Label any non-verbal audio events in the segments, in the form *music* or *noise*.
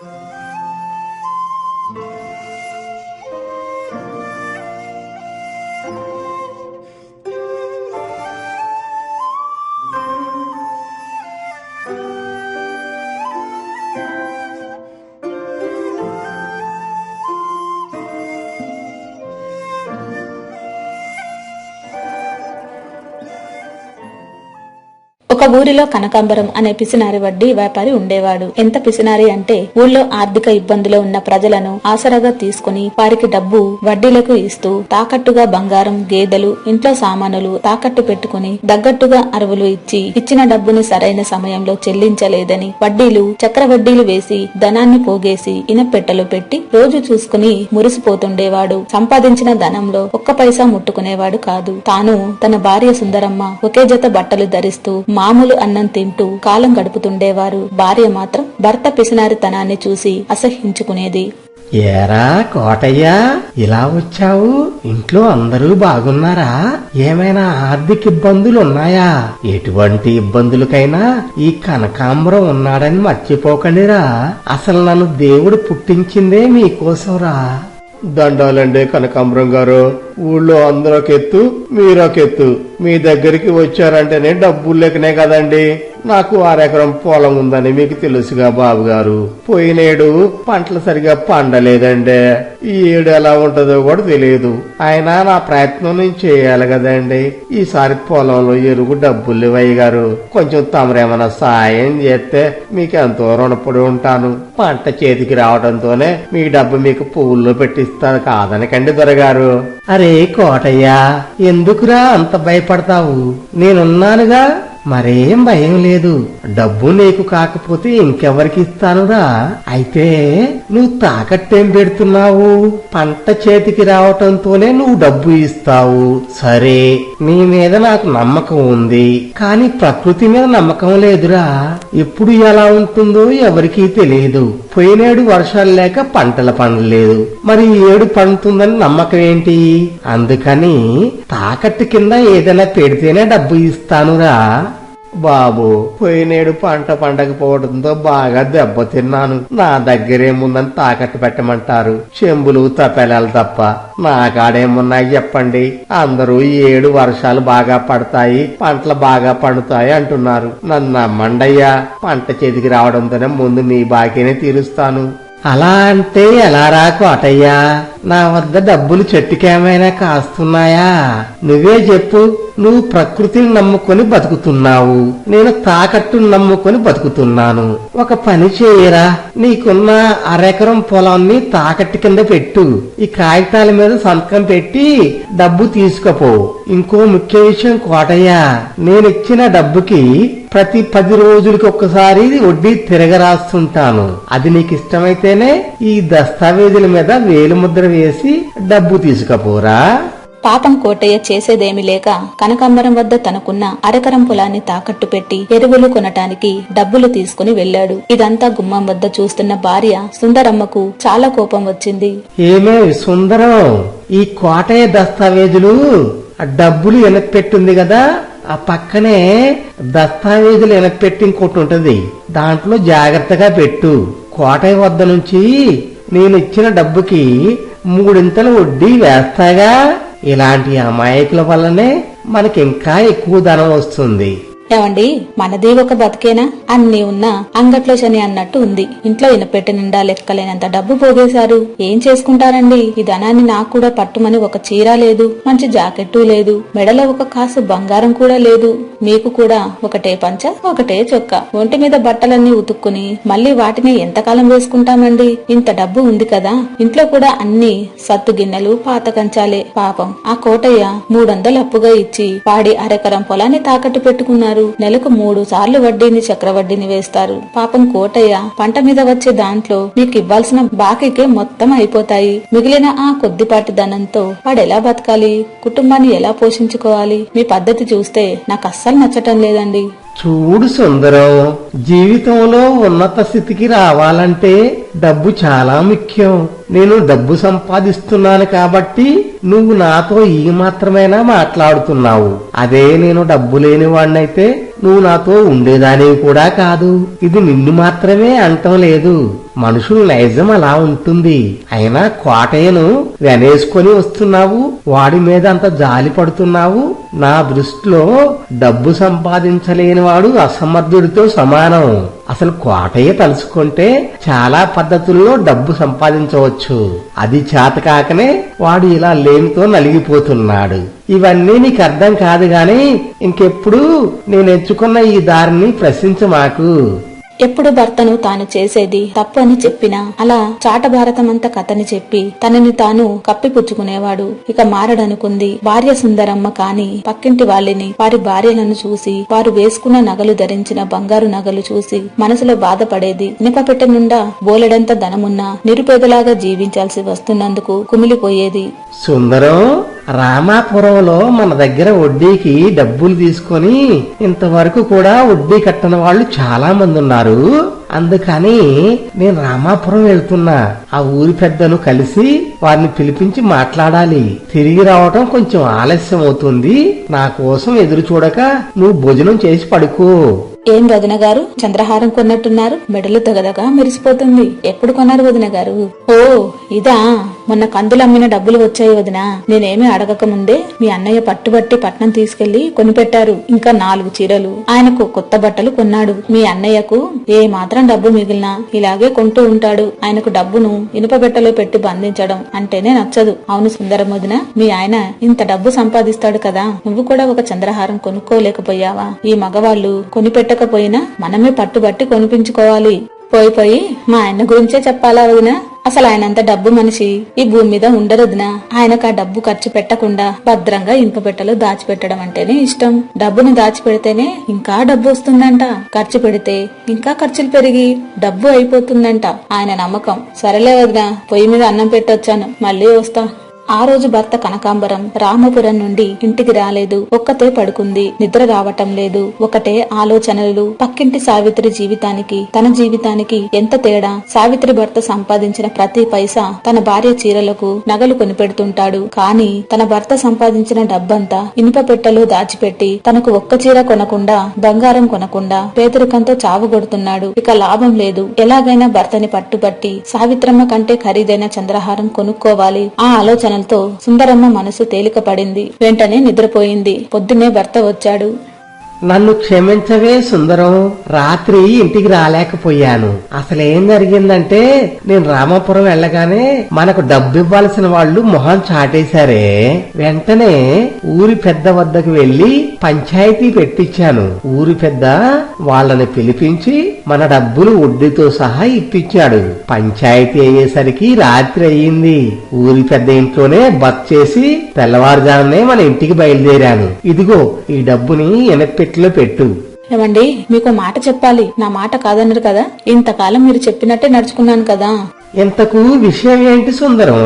Thank *laughs* you. ఒక ఊరిలో కనకాంబరం అనే పిసినారి వడ్డీ వ్యాపారి ఉండేవాడు. ఎంత పిసినారి అంటే ఊళ్ళో ఆర్థిక ఇబ్బందులో ఉన్న ప్రజలను ఆసరాగా తీసుకుని వారికి డబ్బు వడ్డీలకు ఇస్తూ తాకట్టుగా బంగారం గేదెలు ఇంట్లో సామానులు తాకట్టు పెట్టుకుని దగ్గట్టుగా అరువులు ఇచ్చి ఇచ్చిన డబ్బుని సరైన సమయంలో చెల్లించలేదని వడ్డీలు చక్ర వడ్డీలు వేసి ధనాన్ని పోగేసి ఇనపెట్టెలు పెట్టి రోజు చూసుకుని మురిసిపోతుండేవాడు. సంపాదించిన ధనంలో ఒక్క పైసా ముట్టుకునేవాడు కాదు. తాను తన భార్య సుందరమ్మ ఒకే జత బట్టలు ధరిస్తూ మామూలు అన్నం తింటూ కాలం గడుపుతుండేవారు. భార్య మాత్రం భర్త పిసినారితనాన్ని చూసి అసహించుకునేది ఏరా కోటయ్య ఇలా వచ్చావు? ఇంట్లో అందరూ బాగున్నారా? ఏమైనా ఆర్థిక ఇబ్బందులు ఉన్నాయా ఎటువంటి ఇబ్బందులకైనా ఈ కనకాంబరం ఉన్నాడని మర్చిపోకండిరా. అసలు నన్ను దేవుడు పుట్టించిందే మీకోసంరా. దండాలండి కనకాంబరం గారు. ఊళ్ళో అందరొకెత్తు మీరొకెత్తు మీరొక ఎత్తు మీ దగ్గరికి వచ్చారంటేనే డబ్బులు లేకనే కదండి. నాకు అరెకరం పొలం ఉందని మీకు తెలుసుగా బాబు గారు పోయినేడు పంటలు సరిగా పండలేదండి. ఈ ఏడు ఎలా ఉంటుందో కూడా తెలియదు. అయినా నా ప్రయత్నం నేను చేయాలి కదండి. ఈసారి పొలంలో ఎరుగు డబ్బులు ఇవ్వయ్య గారు. కొంచెం తమరేమైనా సాయం చేస్తే మీకు ఎంతో రుణపడి ఉంటాను. పంట చేతికి రావడంతోనే మీ డబ్బు మీకు పువ్వుల్లో పెట్టిస్తాను కాదనకండి దొరగారు. అరే కోటయ్య ఎందుకురా అంత భయపడతావు? నేనున్నానుగా. మరేం భయం లేదు. డబ్బు నీకు కాకపోతే ఇంకెవరికి ఇస్తానురా. అయితే నువ్వు తాకట్టేం పెడుతున్నావు? పంట చేతికి రావటంతోనే నువ్వు డబ్బు ఇస్తావు. సరే నీ మీద నాకు నమ్మకం ఉంది. కానీ ప్రకృతి మీద నమ్మకం లేదురా. ఎప్పుడు ఎలా ఉంటుందో ఎవరికీ తెలియదు. పోయినేడు వర్షాలు లేక పంటలు పండలేదు మరి ఏడు పండుతుందని నమ్మకం ఏంటి? అందుకని తాకట్టు కింద ఏదైనా పెడితేనే డబ్బు ఇస్తానురా. బాబు పోయినేడు పంట పండకపోవడంతో బాగా దెబ్బతిన్నాను నా దగ్గరేముందని తాకట్టు పెట్టమంటారు. చెంబులు తపెలాలు తప్ప. నా కాడేమున్నాయి చెప్పండి. అందరూ ఏడు వర్షాలు బాగా పడతాయి పంటలు బాగా పండుతాయి అంటున్నారు. నన్ను నమ్మండయ్యా పంట చేతికి రావడంతోనే ముందు మీ బాకీనే తీరుస్తాను. అలా అంటే ఎలా రా కోటయ్యా? నా వద్ద డబ్బులు చెట్టుకేమైనా కాస్తున్నాయా? నువ్వే చెప్పు నువ్వు ప్రకృతిని నమ్ముకొని బతుకుతున్నావు. నేను తాకట్టును నమ్ముకొని బతుకుతున్నాను. ఒక పని చేయరా? నీకున్న అరెకరం పొలాన్ని తాకట్టు కింద పెట్టు. ఈ కాగితాల మీద సంతకం పెట్టి డబ్బు తీసుకుపో. ఇంకో ముఖ్య విషయం కోటయ్య నేనిచ్చిన డబ్బుకి ప్రతి పది రోజులకి ఒక్కసారి వడ్డీ తిరగరాస్తుంటాను. అది నీకు ఇష్టమైతేనే ఈ దస్తావేజుల మీద వేలు ముద్ర వేసి డబ్బు తీసుకపోరా. పాపం కోటయ్య చేసేదేమీ లేక కనకాంబరం వద్ద తనకున్న అరకరం పొలాన్ని తాకట్టు పెట్టి ఎరువులు కొనటానికి డబ్బులు తీసుకుని వెళ్ళాడు. ఇదంతా గుమ్మం వద్ద చూస్తున్న భార్య సుందరమ్మకు చాలా కోపం వచ్చింది. ఏమే సుందరం ఈ కోటయ్య దస్తావేజులు ఆ డబ్బులు వెనక్కి పెట్టుంది కదా. ఆ పక్కనే దస్తావేజులు వెనక్కి పెట్టి ఇంకోటి ఉంటది. దాంట్లో జాగ్రత్తగా పెట్టు. కోటయ్య వద్ద నుంచి నేను ఇచ్చిన డబ్బుకి మూడింతలు వడ్డీ వేస్తాగా? ఇలాంటి అమాయకుల వల్లనే మనకి ఇంకా ఎక్కువ ధనం వస్తుంది. ఏమండి? మనది ఒక బతికేనా? అన్ని ఉన్నా అంగట్లో శని అన్నట్టు ఉంది. ఇంట్లో ఇనపెట్టి నిండా లెక్కలేనంత డబ్బు పోగేశారు. ఏం చేసుకుంటారండి? ఈ ధనాన్ని నాకు కూడా పట్టుమని ఒక చీర లేదు మంచి జాకెట్టు లేదు మెడలో ఒక కాసు బంగారం కూడా లేదు. మీకు కూడా ఒకటే పంచ ఒకటే చొక్క. ఒంటి మీద బట్టలన్నీ ఉతుక్కుని మళ్ళీ వాటిని ఎంతకాలం వేసుకుంటామండి? ఇంత డబ్బు ఉంది కదా. ఇంట్లో కూడా అన్ని సత్తు గిన్నెలు పాత కంచాలే. పాపం ఆ కోటయ్య మూడొందలు అప్పుగా ఇచ్చి వాడి అరెకరం పొలాన్ని తాకట్టు పెట్టుకున్నారు. నెలకు మూడు సార్లు వడ్డీని చక్రవడ్డీని వేస్తారు. పాపం కోటయ్య పంట మీద వచ్చే దాంట్లో మీకు ఇవ్వాల్సిన బాకీకే మొత్తం అయిపోతాయి. మిగిలిన ఆ కొద్దిపాటి ధనంతో వాడెలా బతకాలి? కుటుంబాన్ని ఎలా పోషించుకోవాలి? మీ పద్ధతి చూస్తే నాకు అస్సలు నచ్చటం లేదండి. చూడు సుందరం జీవితంలో ఉన్నత స్థితికి రావాలంటే డబ్బు చాలా ముఖ్యం. నేను డబ్బు సంపాదిస్తున్నాను కాబట్టి నువ్వు నాతో ఈ మాత్రమేనా మాట్లాడుతున్నావు? అదే నేను డబ్బు లేని వాడినైతే నువ్వు నాతో ఉండేదానివి కూడా కాదు. ఇది నిన్ను మాత్రమే అంటం లేదు. మనుషులు నైజం అలా ఉంటుంది. అయినా కోటయ్యను వెనేసుకొని వస్తున్నావు. వాడి మీద అంత జాలి పడుతున్నావు. నా దృష్టిలో డబ్బు సంపాదించలేని వాడు అసమర్థుడితో సమానం. అసలు కోటయ్య తలుచుకుంటే చాలా పద్ధతుల్లో డబ్బు సంపాదించవచ్చు. అది చేతకాకనే వాడు ఇలా లేమితో నలిగిపోతున్నాడు. ఇవన్నీ నీకు అర్థం కాదు గాని ఇంకెప్పుడు నేను ఎంచుకున్న ఈ దారిని ప్రశ్నించ మాకు. ఎప్పుడు భర్తను తాను చేసేది తప్పు అని చెప్పినా అలా చాటభారతమంత కథని చెప్పి తనని తాను కప్పిపుచ్చుకునేవాడు. ఇక మారడనుకుంది. భార్య సుందరమ్మ కాని పక్కింటి వాళ్ళని వారి భార్యలను చూసి వారు వేసుకున్న నగలు ధరించిన బంగారు నగలు చూసి మనసులో బాధపడేది. నిపపెట్టె నుండా బోలెడంత ధనమున్నా నిరుపేదలాగా జీవించాల్సి వస్తున్నందుకు కుమిలిపోయేది. సుందరం! రామాపురంలో మన దగ్గర వడ్డీకి డబ్బులు తీసుకొని ఇంతవరకు కూడా వడ్డీ కట్టని వాళ్ళు చాలా మంది ఉన్నారు. అందుకని నేను రామాపురం వెళ్తున్నా. ఆ ఊరి పెద్దను కలిసి వారిని పిలిపించి మాట్లాడాలి. తిరిగి రావటం కొంచెం ఆలస్యం అవుతుంది. నా కోసం ఎదురు చూడక నువ్వు భోజనం చేసి పడుకో. ఏం వదిన గారు? చంద్రహారం కొన్నట్టున్నారు. మెడలు తగదగా మెరిసిపోతుంది. ఎప్పుడు కొన్నారు వదిన గారు? ఓ ఇదా. మొన్న కందులు అమ్మిన డబ్బులు వచ్చాయి వదిన. నేనేమీ అడగక ముందే మీ అన్నయ్య పట్టుబట్టి పట్నం తీసుకెళ్ళి కొనిపెట్టారు. ఇంకా నాలుగు చీరలు. ఆయనకు కొత్త బట్టలు కొన్నాడు. మీ అన్నయ్యకు ఏ మాత్రం డబ్బు మిగిలినా ఇలాగే కొంటూ ఉంటాడు. ఆయనకు డబ్బును ఇనుపబెట్టలో పెట్టి బంధించడం అంటేనే నచ్చదు. అవును సుందరం వదిన మీ ఆయన ఇంత డబ్బు సంపాదిస్తాడు కదా. నువ్వు కూడా ఒక చంద్రహారం కొనుక్కోలేకపోయావా? ఈ మగవాళ్ళు కొనిపెట్టకపోయినా మనమే పట్టుబట్టి కొనిపించుకోవాలి. పోయి పోయి మా ఆయన గురించే చెప్పాలా వదినా? అసలు ఆయనంత డబ్బు మనిషి. ఈ భూమి మీద ఉండరు వదిన. ఆయనకు ఆ డబ్బు ఖర్చు పెట్టకుండా భద్రంగా ఇనుప పెట్టలు దాచిపెట్టడం అంటేనే ఇష్టం. డబ్బును దాచిపెడితేనే ఇంకా డబ్బు వస్తుందంట. ఖర్చు పెడితే ఇంకా ఖర్చులు పెరిగి డబ్బు అయిపోతుందంట. ఆయన నమ్మకం. సరేలే వదినా పొయ్యి మీద అన్నం పెట్టొచ్చాను. మళ్ళీ వస్తా. ఆ రోజు భర్త కనకాంబరం రామపురం నుండి ఇంటికి రాలేదు. ఒక్కతే పడుకుంది. నిద్ర రావటం లేదు. ఒకటే ఆలోచనలు. పక్కింటి సావిత్రి జీవితానికి తన జీవితానికి ఎంత తేడా? సావిత్రి భర్త సంపాదించిన ప్రతి పైసా తన భార్య చీరలకు నగలు కొనిపెడుతుంటాడు. కానీ తన భర్త సంపాదించిన డబ్బంతా ఇనుప పెట్టెలో దాచిపెట్టి తనకు ఒక్క చీర కొనకుండా బంగారం కొనకుండా పేదరికంతో చావుగొడుతున్నాడు ఇక లాభం లేదు. ఎలాగైనా భర్తని పట్టుబట్టి సావిత్రమ్మ కంటే ఖరీదైన చంద్రహారం కొనుక్కోవాలి. ఆ ఆలోచన ఆలోచనలతో సుందరమ్మ మనసు తేలిక పడింది వెంటనే నిద్రపోయింది. పొద్దున్నే భర్త వచ్చాడు. నన్ను క్షమించవే సుందరం. రాత్రి ఇంటికి రాలేకపోయాను. అసలేం జరిగిందంటే నేను రామాపురం వెళ్ళగానే మనకు డబ్బు ఇవ్వాల్సిన వాళ్ళు మొహం చాటేశారే. వెంటనే ఊరి పెద్ద వద్దకు వెళ్ళి పంచాయతీ పెట్టించాను. ఊరి పెద్ద వాళ్ళని పిలిపించి మన డబ్బులు వడ్డీతో సహా ఇప్పించాడు. పంచాయతీ అయ్యేసరికి రాత్రి అయ్యింది. ఊరి పెద్ద ఇంట్లోనే బత్ చేసి తెల్లవారుజామునే మన ఇంటికి బయలుదేరాను. ఇదిగో ఈ డబ్బుని ఎనపెట్టిలో పెట్టు. ఏమండి మీకు మాట చెప్పాలి. నా మాట కాదన్నారు కదా? ఇంతకాలం మీరు చెప్పినట్టే నడుచుకున్నాను కదా. ఇంతకు విషయం ఏంటి సుందరం?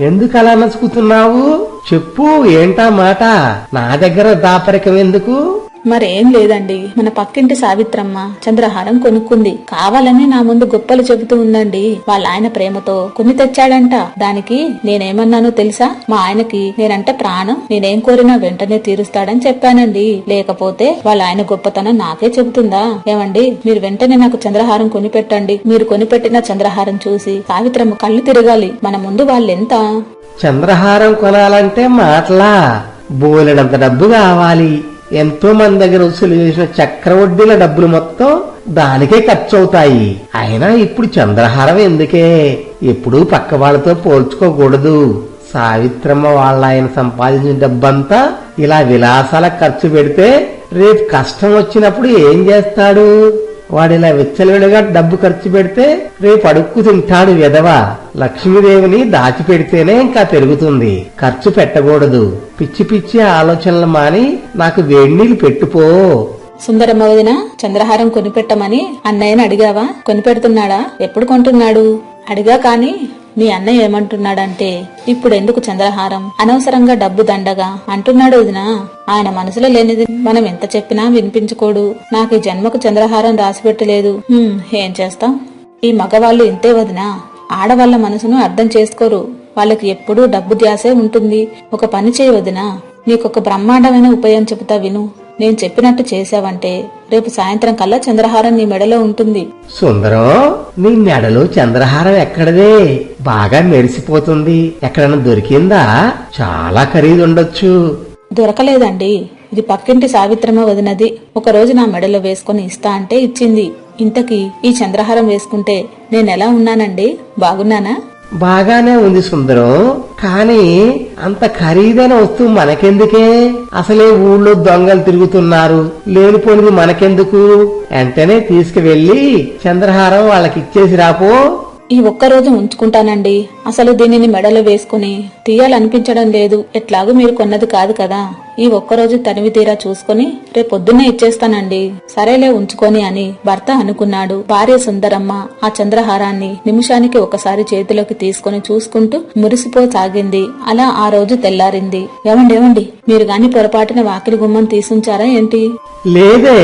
ఎందుకు అలా నసుకుతున్నావు చెప్పు ఏంటా మాట? నా దగ్గర దాపరికం ఎందుకు? మరేం లేదండి. మన పక్కింటి సావిత్రమ్మ చంద్రహారం కొనుక్కుంది. కావాలని నా ముందు గొప్పలు చెబుతూ ఉందండి. వాళ్ళ ఆయన ప్రేమతో కొని తెచ్చాడంట. దానికి నేనేమన్నానో తెలుసా? మా ఆయనకి నేనంటే ప్రాణం. నేనేం కోరినా వెంటనే తీరుస్తాడని చెప్పానండి. లేకపోతే వాళ్ళ ఆయన గొప్పతనం నాకే చెబుతుందా? ఏమండి? మీరు వెంటనే నాకు చంద్రహారం కొనిపెట్టండి. మీరు కొనిపెట్టిన చంద్రహారం చూసి సావిత్రమ్మ కళ్ళు తిరగాలి. మన ముందు వాళ్ళెంత? చంద్రహారం కొనాలంటే మాటలా. బోలెడంత డబ్బు కావాలి. ఎంతో మంది దగ్గర వసూలు చేసిన చక్రవడ్డీల డబ్బులు మొత్తం దానికే ఖర్చు అవుతాయి అయినా ఇప్పుడు చంద్రహారం ఎందుకే? ఎప్పుడూ పక్క వాళ్ళతో పోల్చుకోకూడదు. సావిత్రమ్మ వాళ్ళ ఆయన సంపాదించిన డబ్బంతా ఇలా విలాసాల ఖర్చు పెడితే రేపు కష్టం వచ్చినప్పుడు ఏం చేస్తాడు? వాడిలా విచ్చలవిడిగా డబ్బు ఖర్చు పెడితే రేపు అడుక్కు తింటాడు విధవ. లక్ష్మీదేవిని దాచిపెడితేనే ఇంకా పెరుగుతుంది. ఖర్చు పెట్టకూడదు. పిచ్చి పిచ్చి ఆలోచనలు మాని నాకు వేడి పెట్టుపో సుందరమ్మ వదిన చంద్రహారం కొనిపెట్టమని అన్నయ్యని అడిగావా? కొనిపెడుతున్నాడా? ఎప్పుడు కొంటున్నాడు? అడిగా కాని మీ అన్నయ్య ఏమంటున్నాడంటే ఇప్పుడు ఎందుకు చంద్రహారం? అనవసరంగా డబ్బు దండగా అంటున్నాడు వదినా. ఆయన మనసులో లేనిది మనం ఎంత చెప్పినా వినిపించుకోడు. నాకు ఈ జన్మకు చంద్రహారం రాసిపెట్టలేదు. ఏం చేస్తాం? ఈ మగవాళ్ళు ఇంతే వదినా. ఆడవాళ్ళ మనసును అర్థం చేసుకోరు. వాళ్ళకి ఎప్పుడూ డబ్బు ధ్యాసే ఉంటుంది. ఒక పని చేయవదినా నీకొక బ్రహ్మాండమైన ఉపాయం చెబుతా విను. నేను చెప్పినట్టు చేశావంటే రేపు సాయంత్రం కల్లా చంద్రహారం నీ మెడలో ఉంటుంది. సుందరం నీ మెడలో చంద్రహారం ఎక్కడదే? బాగా మెరిసిపోతుంది. ఎక్కడన్నా దొరికిందా? చాలా ఖరీదు ఉండొచ్చు దొరకలేదండి. ఇది పక్కింటి సావిత్రమ వదినది. ఒక రోజు నా మెడలో వేసుకుని ఇస్తా అంటే ఇచ్చింది. ఇంతకీ ఈ చంద్రహారం వేసుకుంటే నేనెలా ఉన్నానండి? బాగున్నానా? బాగానే ఉంది సుందరం కానీ అంత ఖరీదైన వస్తువు మనకెందుకే? అసలే ఊళ్ళో దొంగలు తిరుగుతున్నారు. లేనిపోనిది మనకెందుకు? వెంటనే తీసుకువెళ్ళి చంద్రహారం వాళ్ళకి ఇచ్చేసి రాపో. ఈ ఒక్క రోజు ఉంచుకుంటానండి. అసలు దీనిని మెడలో వేసుకుని తీయాలనిపించడం లేదు. ఎట్లాగూ మీరు కొన్నది కాదు కదా. ఈ ఒక్క రోజు తనివి తీరా చూసుకుని రేపొద్దున్నే ఇచ్చేస్తానండి. సరేలే ఉంచుకొని అని భర్త అనుకున్నాడు. భార్య సుందరమ్మ ఆ చంద్రహారాన్ని నిమిషానికి ఒకసారి చేతిలోకి తీసుకుని చూసుకుంటూ మురిసిపోసాగింది. అలా ఆ రోజు తెల్లారింది. ఏమండి ఏమండి మీరు గాని పొరపాటున వాకిలి గుమ్మం తీసుంచారా ఏంటి? లేదే.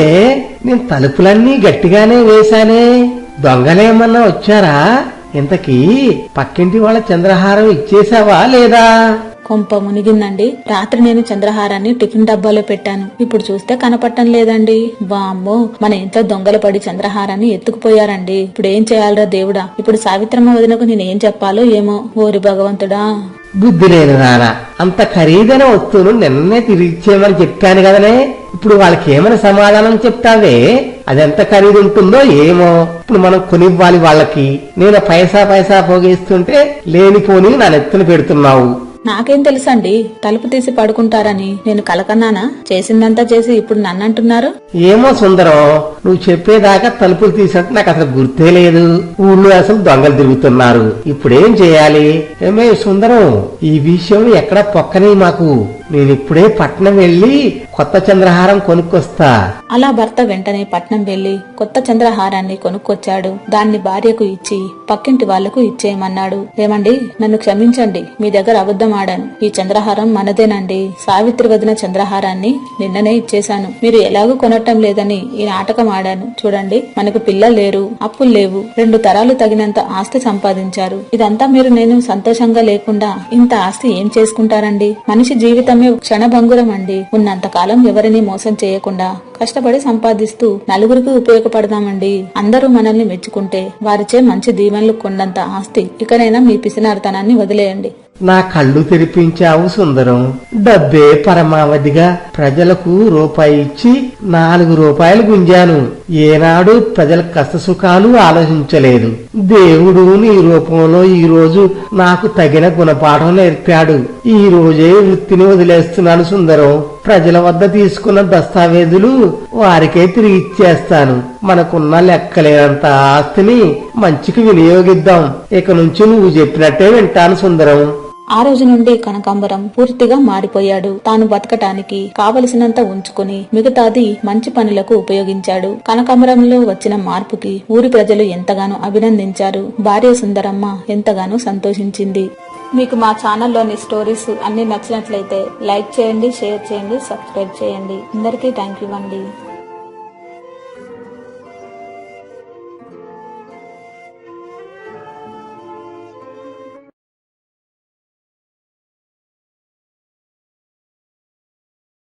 నేను తలుపులన్నీ గట్టిగానే వేశానే. దొంగలేమన్నా వచ్చారా? ఇంతకీ పక్కింటి వాళ్ళ చంద్రహారం ఇచ్చేసావా లేదా? కొంప మునిగిందండి. రాత్రి నేను చంద్రహారాన్ని టిఫిన్ డబ్బాలో పెట్టాను. ఇప్పుడు చూస్తే కనపడటం లేదండి. వామ్మో మన ఇంట్లో దొంగలు పడి చంద్రహారాన్ని ఎత్తుకుపోయారండి. ఇప్పుడు ఏం చేయాలరా దేవుడా? ఇప్పుడు సావిత్రమ్మ వదినకు నేను ఏం చెప్పాలో ఏమో. ఓరి భగవంతుడా. బుద్ధి లేని నాన్న అంత ఖరీదైన వస్తువును నిన్నే తిరిగి ఇచ్చేయమని చెప్పాను కదనే. ఇప్పుడు వాళ్ళకి ఏమైనా సమాధానం చెప్తావే? అది ఎంత ఖరీదు ఉంటుందో ఏమో. ఇప్పుడు మనం కొనివ్వాలి వాళ్ళకి. నేను పైసా పైసా పోగేస్తుంటే లేనిపోని నా నెత్తిన పెడుతున్నావు. నాకేం తెలుసండి? తలుపు తీసి పడుకుంటారని. నేను కలకన్నానా? చేసిందంతా చేసి ఇప్పుడు నన్నంటున్నారు? ఏమో సుందరం. నువ్వు చెప్పేదాకా తలుపులు తీసినట్టు నాకు అసలు గుర్తే లేదు. ఊళ్ళో అసలు దొంగలు తిరుగుతున్నారు. ఇప్పుడేం చేయాలి? ఏమే సుందరం ఈ విషయం ఎక్కడ పొక్కని మాకు. నేను ఇప్పుడే పట్నం వెళ్ళి కొత్త చంద్రహారం కొనుక్కొస్తా. అలా భర్త వెంటనే పట్నం వెళ్ళి కొత్త చంద్రహారాన్ని కొనుక్కొచ్చాడు. దాన్ని భార్యకు ఇచ్చి పక్కింటి వాళ్ళకు ఇచ్చేయమన్నాడు. ఏమండి నన్ను క్షమించండి మీ దగ్గర అబద్ధం ఆడాను. ఈ చంద్రహారం మనదేనండి. సావిత్రి వదిన చంద్రహారాన్ని నిన్ననే ఇచ్చేశాను. మీరు ఎలాగూ కొనటం లేదని ఈ నాటకం ఆడాను. చూడండి మనకు పిల్లలు లేరు అప్పులు లేవు. రెండు తరాలు తగినంత ఆస్తి సంపాదించారు. ఇదంతా మీరు నేను సంతోషంగా లేకుండా ఇంత ఆస్తి ఏం చేసుకుంటారండి? మనిషి జీవితం జీవితమే క్షణభంగురం అండి ఉన్నంత కాలం ఎవరిని మోసం చేయకుండా కష్టపడి సంపాదిస్తూ నలుగురికి ఉపయోగపడదామండి. అందరూ మనల్ని మెచ్చుకుంటే వారిచే మంచి దీవెనలు కొండంత ఆస్తి ఇకనైనా మీ పిసినారితనాన్ని వదిలేయండి. నా కళ్ళు తెరిపించావు సుందరం. డబ్బే పరమావధిగా ప్రజలకు రూపాయి ఇచ్చి నాలుగు రూపాయలు గుంజాను. ఏనాడు ప్రజల కష్టసుఖాలు ఆలోచించలేదు. దేవుడు నీ రూపంలో ఈ రోజు నాకు తగిన గుణపాఠం నేర్పాడు. ఈ రోజే వృత్తిని వదిలేస్తున్నాను సుందరం. ప్రజల వద్ద తీసుకున్న దస్తావేజులు వారికే తిరిగి ఇచ్చేస్తాను. మనకున్న లెక్కలేనంత ఆస్తిని మంచికి వినియోగిద్దాం. ఇక నుంచి నువ్వు చెప్పినట్టే వింటాను సుందరం. ఆ రోజు నుండి కనకాంబరం పూర్తిగా మారిపోయాడు. తాను బతకటానికి కావలసినంత ఉంచుకుని మిగతాది మంచి పనులకు ఉపయోగించాడు. కనకాంబరంలో వచ్చిన మార్పుకి ఊరి ప్రజలు ఎంతగానో అభినందించారు. భార్య సుందరమ్మ ఎంతగానో సంతోషించింది. మీకు మా ఛానల్లోని స్టోరీస్ అన్ని నచ్చినట్లయితే లైక్ చేయండి షేర్ చేయండి సబ్స్క్రైబ్ చేయండి. అందరికీ థ్యాంక్ యూ అండి.